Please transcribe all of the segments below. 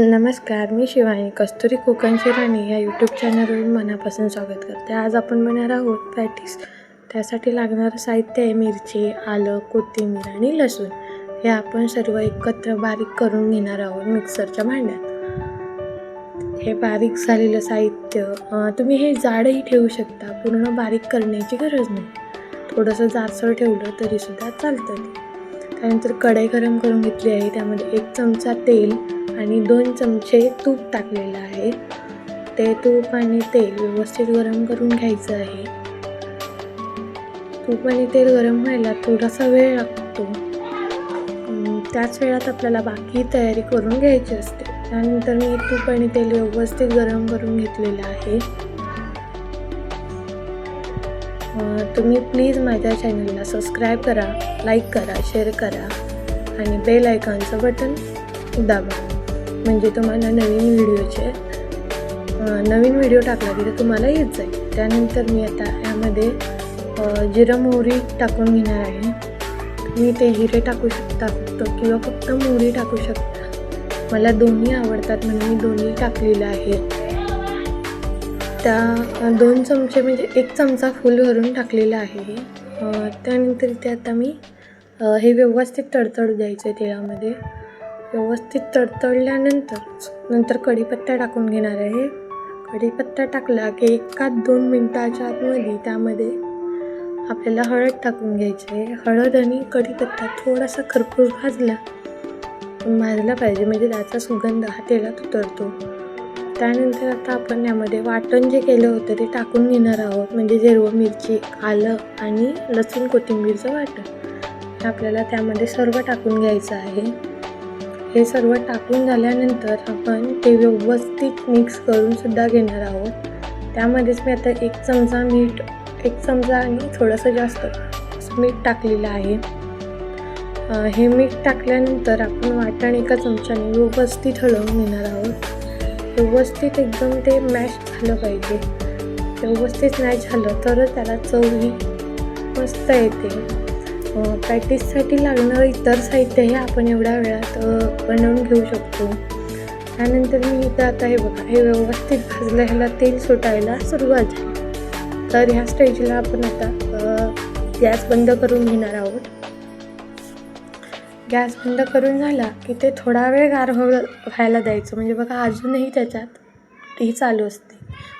नमस्कार मी शिवानी कस्तुरी कोकणची राणी या यूट्यूब चॅनलवर मनापासून स्वागत करते. आज आपण बनणार आहोत पॅटीस. त्यासाठी लागणारं साहित्य आहे मिरची आलं कोथिंबीर आणि लसूण. हे आपण सर्व एकत्र बारीक करून घेणार आहोत मिक्सरच्या भांड्यात. हे बारीक झालेलं साहित्य तुम्ही हे जाडही ठेवू शकता. पूर्ण बारीक करण्याची गरज नाही. थोडंसं जाडसर ठेवलं तरीसुद्धा चालतं ते. त्यानंतर कढई गरम करून घेतली आहे. त्यामध्ये एक चमचा तेल आणि दोन चमचे तूप टाकलेलं आहे. ते तूप आणि तेल व्यवस्थित गरम करून घ्यायचं आहे. तूप आणि तेल गरम व्हायला थोडासा वेळ लागतो. त्याच वेळात आपल्याला बाकी तयारी करून घ्यायची असते. त्यानंतर मी तूप आणि तेल व्यवस्थित गरम करून घेतलेलं आहे. तुम्ही प्लीज माझ्या चॅनलला सबस्क्राईब करा लाईक करा शेअर करा आणि बेल आयकॉनचं बटन दाबा. म्हणजे तुम्हाला नवीन व्हिडिओचे नवीन व्हिडिओ टाकला की तर तुम्हाला येत जाईल. त्यानंतर मी आता यामध्ये जिरं मोहरी टाकून घेणार आहे. तुम्ही ते जिरे टाकू शकता फक्त किंवा फक्त मोहरी टाकू शकता. मला दोन्ही आवडतात म्हणून मी दोन्ही टाकलेलं आहे. त्या दोन चमचे म्हणजे एक चमचा फुल भरून टाकलेला आहे त्यानंतर इथे आता मी हे व्यवस्थित तडतडू द्यायचं आहे तेलामध्ये. व्यवस्थित तडतडल्यानंतर नंतर कढीपत्ता टाकून घेणार आहे. कढीपत्ता टाकला की एका दोन मिनटाच्या आतमध्ये त्यामध्ये आपल्याला हळद टाकून घ्यायची आहे. हळद आणि कढीपत्ता थोडासा खरपूस भाजला भाजला पाहिजे. म्हणजे त्याचा सुगंध हा तेलात उतरतो. त्यानंतर आता आपण यामध्ये वाटण जे केलं होतं ते टाकून घेणार आहोत. म्हणजे हिरवं मिरची आलं आणि लसूण कोथिंबीरचं वाटण. आपल्याला त्यामध्ये सर्व टाकून घ्यायचं आहे. हे सर्व टाकून झाल्यानंतर आपण ते व्यवस्थित मिक्स करून सुद्धा घेणार आहोत. त्यामध्येच मी आता एक चमचा मीठ एक चमचा आणि थोडंसं जास्त मीठ टाकलेलं आहे. हे मीठ टाकल्यानंतर आपण वाटण एका चमच्याने व्यवस्थित हलवून घेणार आहोत. व्यवस्थित एकदम ते मॅश झालं पाहिजे. व्यवस्थित नाही झालं तरच त्याला चवही मस्त येते. प्रॅक्टिससाठी लागणारं इतर साहित्यही आपण एवढ्या वेळात बनवून घेऊ शकतो. त्यानंतर मी इथं आता हे बघा हे व्यवस्थित भाजलं ह्याला तेल सुटायला सुरुवात झाली. तर ह्या स्टेजला आपण आता गॅस बंद करून घेणार आहोत. गॅस बंद करून झाला की ते थोडा वेळ गार हो व्हायला द्यायचं. म्हणजे बघा अजूनही त्याच्यात ही चालू असते.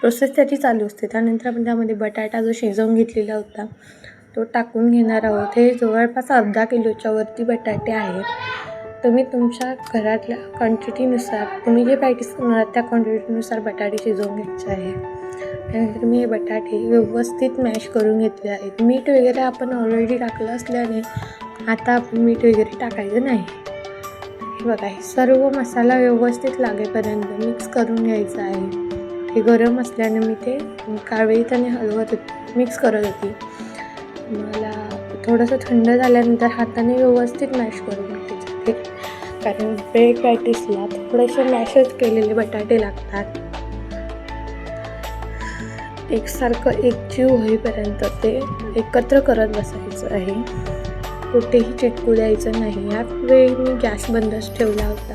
प्रोसेस त्याची चालू असते. त्यानंतर आपण त्यामध्ये बटाटा जो शिजवून घेतलेला होता तो टाकून घेणार आहोत. हे जवळपास अर्धा किलोच्या वरती बटाटे आहेत. तुम्ही तुमच्या घरातल्या क्वांटिटीनुसार तुम्ही जे पॅटीस करणार आहात त्या क्वांटिटीनुसार बटाटे शिजवून घ्यायचे आहे. त्यानंतर मी हे बटाटे व्यवस्थित मॅश करून घेतले आहेत. मीठ वगैरे आपण ऑलरेडी टाकलं असल्याने आता आपण मीठ वगैरे टाकायचं नाही. हे बघा हे सर्व मसाला व्यवस्थित लागेपर्यंत मिक्स करून घ्यायचं आहे. हे गरम असल्याने मी ते कावेळीताने हलवत होते मिक्स करत होती. मला थोडंसं थंड झाल्यानंतर हाताने व्यवस्थित मॅश करून घ्यायचं कारण ब्रेड पॅटिसला थोडेसे मॅशच केलेले बटाटे लागतात. एकसारखं एकजीव होईपर्यंत ते एकत्र करत बसायचं आहे. कुठेही चिटकू द्यायचं नाही. या मी गॅस बंदच ठेवला होता.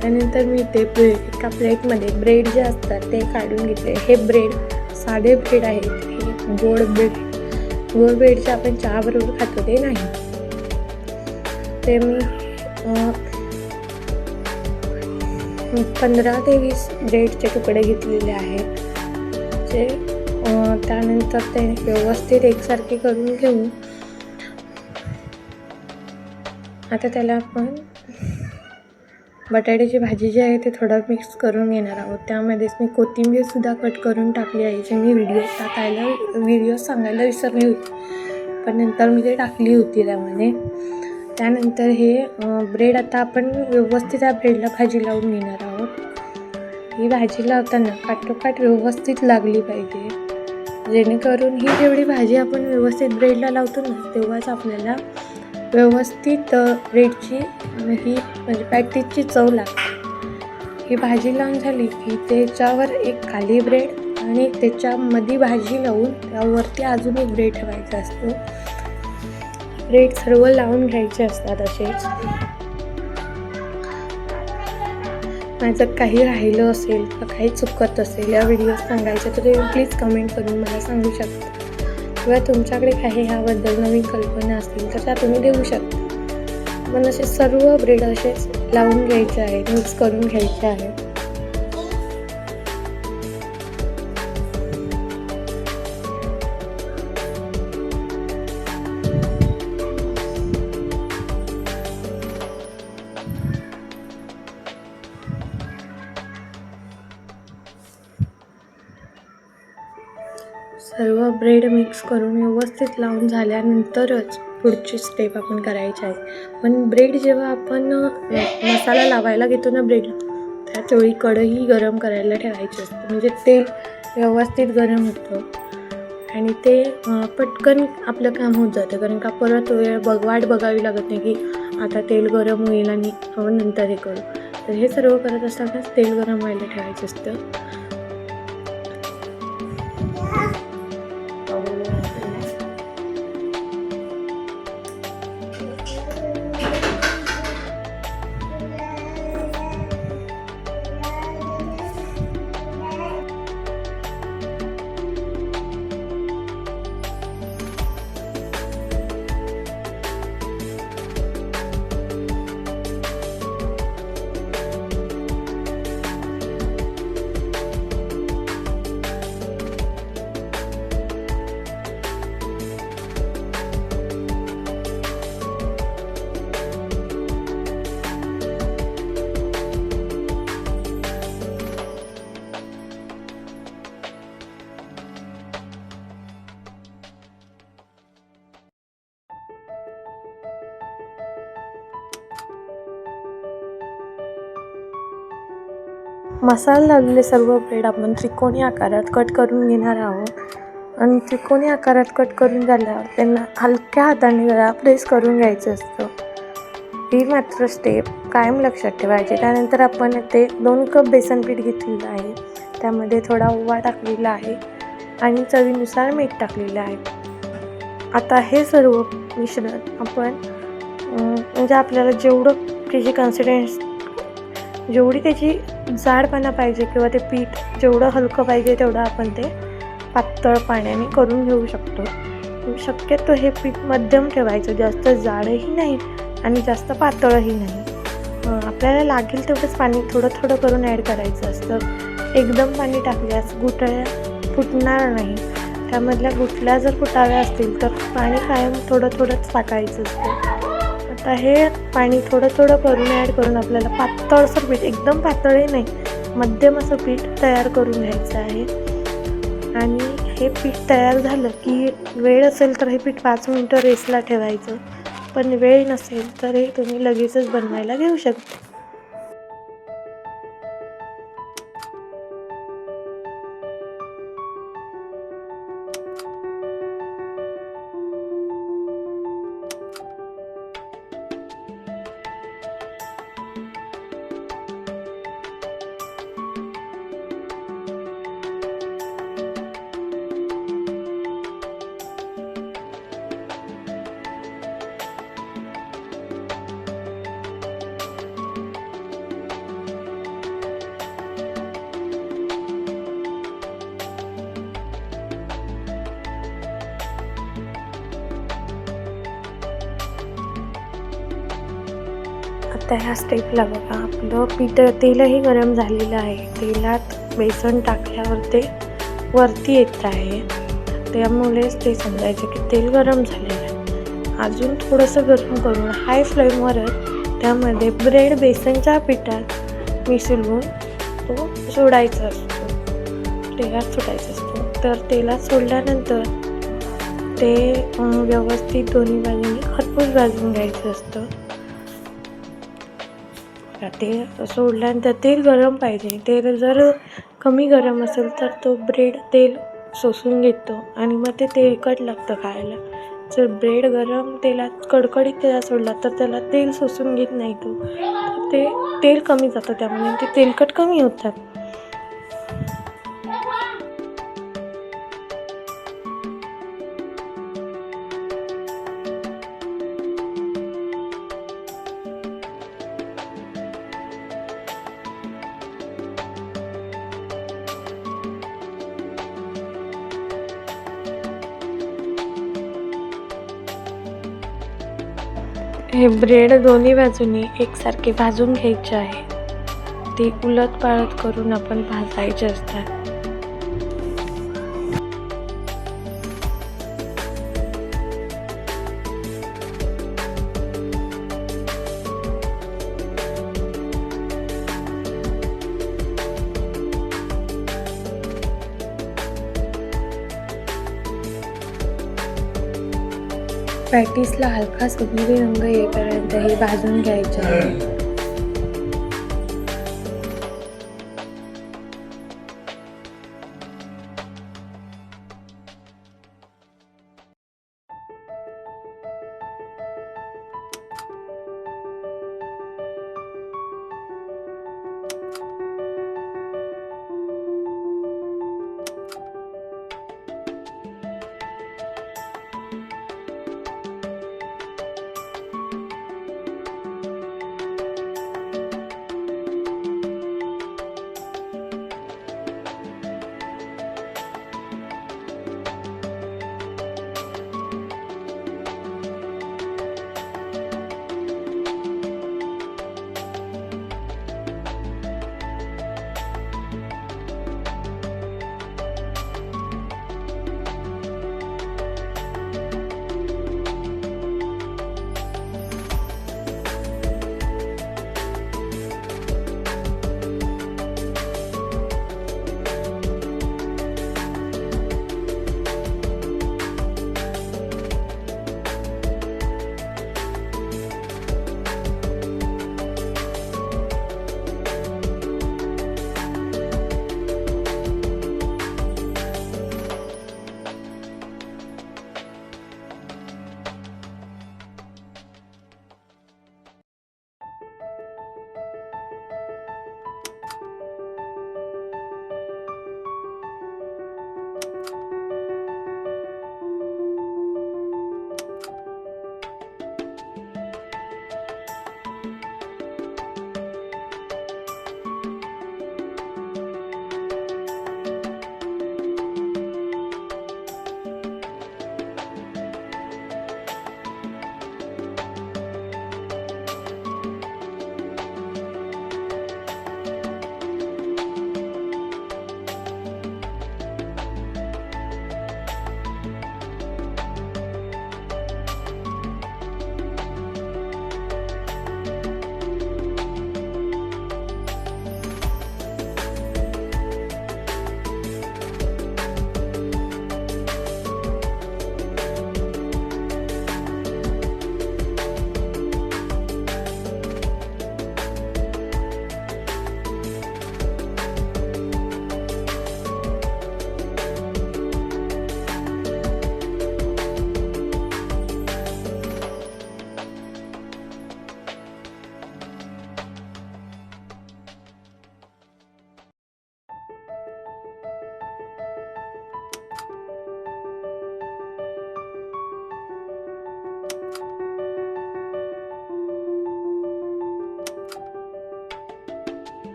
त्यानंतर मी ते ब्रेड एका प्लेटमध्ये ब्रेड जे असतात ते काढून घेतले. हे ब्रेड साधे ब्रेड आहेत. हे गोड ब्रेड गोड ब्रेडचे आपण चहाबरोबर खातो ते नाही. ते मी पंधरा ते वीस ब्रेडचे तुकडे घेतलेले आहेत. जे त्यानंतर ते व्यवस्थित एकसारखे करून घेऊन आता त्याला आपण बटाट्याची भाजी जी आहे ते थोडं मिक्स करून घेणार आहोत. त्यामध्येच मी कोथिंबीरसुद्धा कट करून टाकली आहे जे मी व्हिडिओ टाकायला व्हिडिओ सांगायला विसरली होती. पण नंतर मी ते टाकली होती त्यामध्ये. त्यानंतर हे ब्रेड आता आपण व्यवस्थित या ब्रेडला भाजी लावून घेणार आहोत. ही भाजी लावताना काठोकाठ व्यवस्थित लागली पाहिजे. जेणेकरून ही जेवढी भाजी आपण व्यवस्थित ब्रेडला लावतो ना तेव्हाच आपल्याला व्यवस्थित ब्रेडची ही म्हणजे पॅटीसची चव लागते. ही भाजी लावून झाली की त्याच्यावर एक खाली ब्रेड आणि त्याच्यामध्ये भाजी लावून त्यावरती अजून एक ब्रेड ठेवायचा असतो. ब्रेड सर्व लावून घ्यायचे असतात असेच. माझं काही राहिलं असेल का काही चुकत असेल या व्हिडिओ सांगायचं तर तुम्ही प्लीज कमेंट करून मला सांगू शकता. किंवा तुमच्याकडे काही ह्याबद्दल नवीन कल्पना असतील तर त्या तुम्ही देऊ शकता. पण असे सर्व ब्रेड असेच लावून घ्यायचे आहेत मिक्स करून घ्यायचे आहेत. सर्व ब्रेड मिक्स करून व्यवस्थित लावून झाल्यानंतरच पुढची स्टेप आपण करायची आहे. पण ब्रेड जेव्हा आपण मसाला लावायला घेतो ना ब्रेडला त्याचवेळी कढई गरम करायला ठेवायची असते. म्हणजे तेल व्यवस्थित गरम होतं. आणि ते पटकन आपलं काम होत जातं. कारण का परत वेळ बघ वाट बघावी लागत नाही की आता तेल गरम होईल आणि नंतर हे करू. तर हे सर्व करत असतानाच तेल गरम व्हायला ठेवायचं असतं. मसाला लावलेले सर्व ब्रेड आपण त्रिकोणी आकारात कट करून घेणार आहोत. आणि त्रिकोणी आकारात कट करून झाल्यावर त्यांना हलक्या हाताने जरा प्रेस करून घ्यायचं असतं. ही मात्र स्टेप कायम लक्षात ठेवायची. त्यानंतर आपण ते दोन कप बेसन पीठ घेतलेलं आहे. त्यामध्ये थोडा ओवा टाकलेला आहे आणि चवीनुसार मीठ टाकलेलं आहे. आता हे सर्व मिश्रण आपण म्हणजे आपल्याला जेवढं त्याची कन्सिडन्स जेवढी त्याची जाडपणा पाहिजे किंवा ते पीठ जेवढं हलकं पाहिजे तेवढं आपण ते पातळ पाण्याने करून घेऊ शकतो. शक्यतो हे पीठ मध्यम ठेवायचं. जास्त जाडही नाही आणि जास्त पातळही नाही. आपल्याला लागेल तेवढंच पाणी थोडं थोडं करून ॲड करायचं असतं. एकदम पाणी टाकल्यास गुठळ्या फुटणार नाही. त्यामधल्या गुठल्या जर फुटाव्या असतील तर पाणी कायम थोडं थोडंच टाकायचं असतं. आता हे पाणी थोडं थोडं करून ॲड करून आपल्याला पातळसर पीठ एकदम पातळही नाही मध्यम असं पीठ तयार करून घ्यायचं आहे. आणि हे पीठ तयार झालं की वेळ असेल तर हे पीठ पाच मिनटं रेसला ठेवायचं. पण वेळ नसेल तर हे तुम्ही लगेचच बनवायला घेऊ शकता. आता ह्या स्टेपला बघा. आपलं पीठ तेलही गरम झालेलं आहे. तेलात बेसन टाकल्यावर ते वरती येत आहे. त्यामुळेच ते समजायचं की तेल गरम झालेलं आहे. अजून थोडंसं गरम करून हाय फ्लेमवरच त्यामध्ये ब्रेड बेसनच्या पिठात मिसळून तो सोडायचा असतो. तेलात सोडायचा असतो. तर तेलात सोडल्यानंतर ते व्यवस्थित दोन्ही बाजूने खरपूस भाजून घ्यायचं असतं. का ते सोडल्यानंतर तेल गरम पाहिजे. तेल जर कमी गरम असेल तर तो ब्रेड तेल सोसून घेतो आणि मग ते तेलकट लागतं खायला. जर ब्रेड गरम तेलात कडकडीत तेलात सोडला तर त्याला तेल सोसून घेत नाही तो. ते तेल कमी जातं त्यामुळे. ते तेलकट कमी होतात. हे ब्रेड दोन्ही बाजूनी एकसारखे भाजून घ्यायचे आहे. ते उलट पाळत करून आपण भाजायचे असतात. पॅटीसला हलका सोनेरी रंग येईपर्यंत हे भाजून घ्यायचे. आहे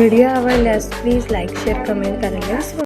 व्हिडिओ आवडल्यास प्लीज लाईक शेअर कमेंट करायला विसरू